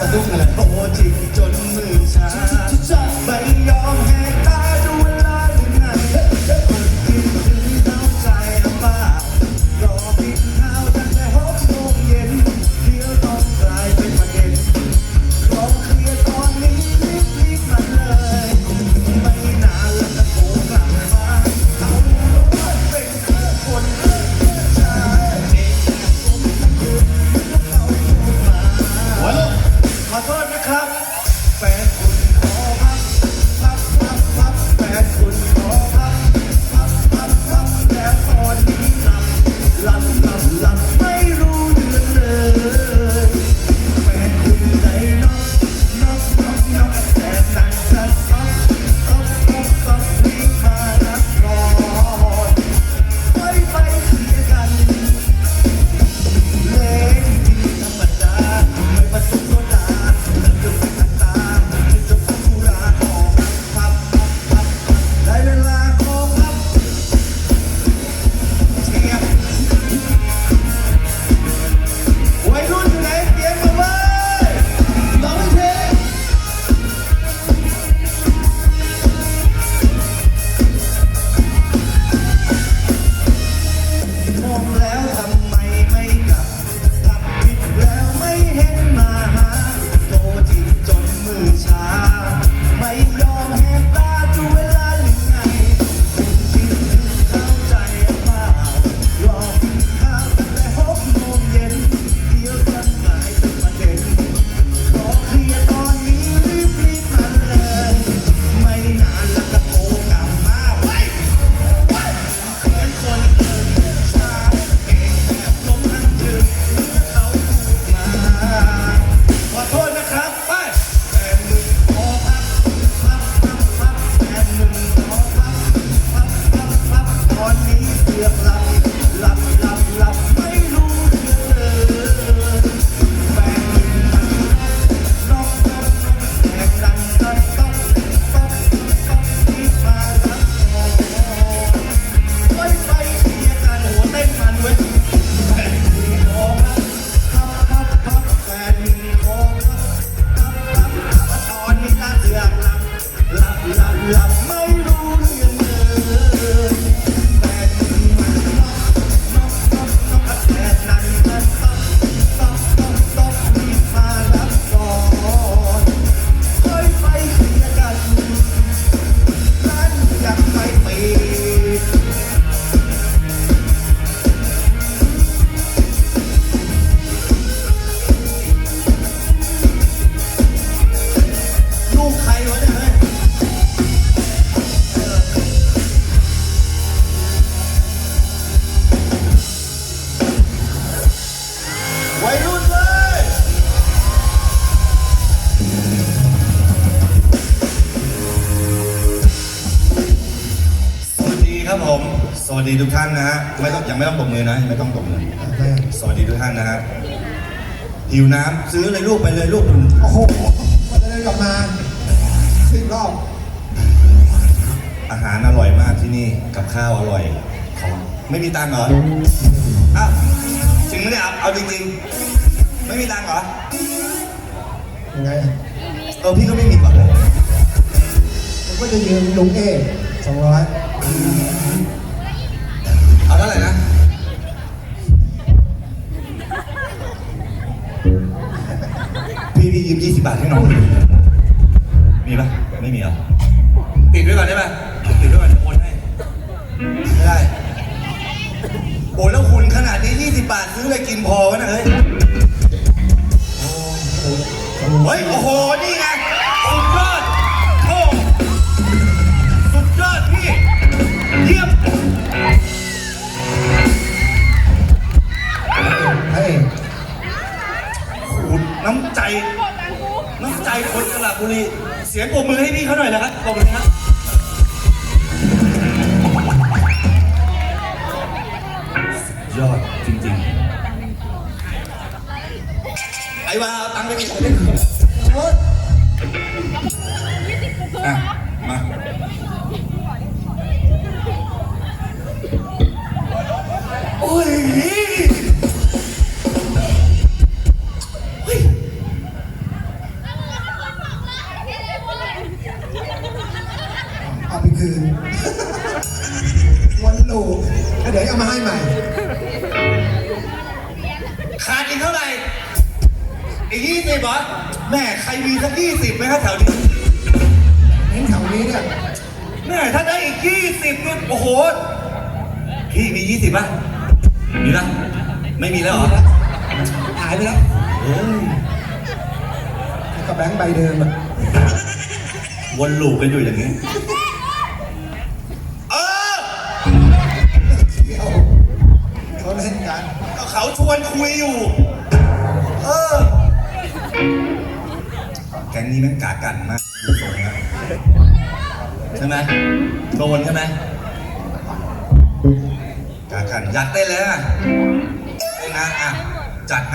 สะดุ้งเลยโอ้จริงจนมือชาใบยอ ห ครับผม สวัสดีทุกท่านนะฮะ ไม่ต้องยังไม่ต้องตบมือนะยังไม่ต้องตบมือ สวัสดีทุกท่านนะฮะ หิวน้ำซื้อเลยลูกไปเลยลูกโอ้โหมันจะเดินกลับมาสิบรอบ อาหารอร่อยมากที่นี่กับข้าวอร่อยของไม่มีตังค์เหรออ้าวจริงไหมเนี่ยเอาเอาจริงๆ ไม่มีตังค์เหรอ ยังไงอะเออพี่ก็ไม่มีก่อนเลยผมก็จะยืมลุงเอ สองร้อยเอาเท่าไหร่นะพี่พี่ยืม20บาทให้น้องมีปะไม่มีเหรอติดไว้ก่อนได้ปะติดไว้ก่อนจะโอนให้ไม่ได้โอ้แล้วคุณขนาดนี้20บาทซื้ออะไรกินพอวะนะเฮ้ยเสียงปรบมือให้พี่เขาหน่อยนะครับปรบมือครับ อีกยี่สิบเหรอแม่ใครมีสักยี่สิบไหมครับแถวนี้เห็นแถวนี้เนี่ยแม่ถ้าได้อีกยี่สิบเนี่ยโอ้โหพี่มียี่สิบป่ะมีป่ะไม่มีแล้วเหรอหายไปแล้วเฮ้ยกับแบงค์ใบเดิมอะวนลูปกันอยู่อย่างนี้เออเดี๋ยวเขาเล่นกันก็เขาชวนคุยอยู่ ก๊งนี้แม่งกากันมากดูทรงนะใช่ไหมโดนใช่ไหมกากันอยากเต้นเลยอะเต้นนะอะจัดให้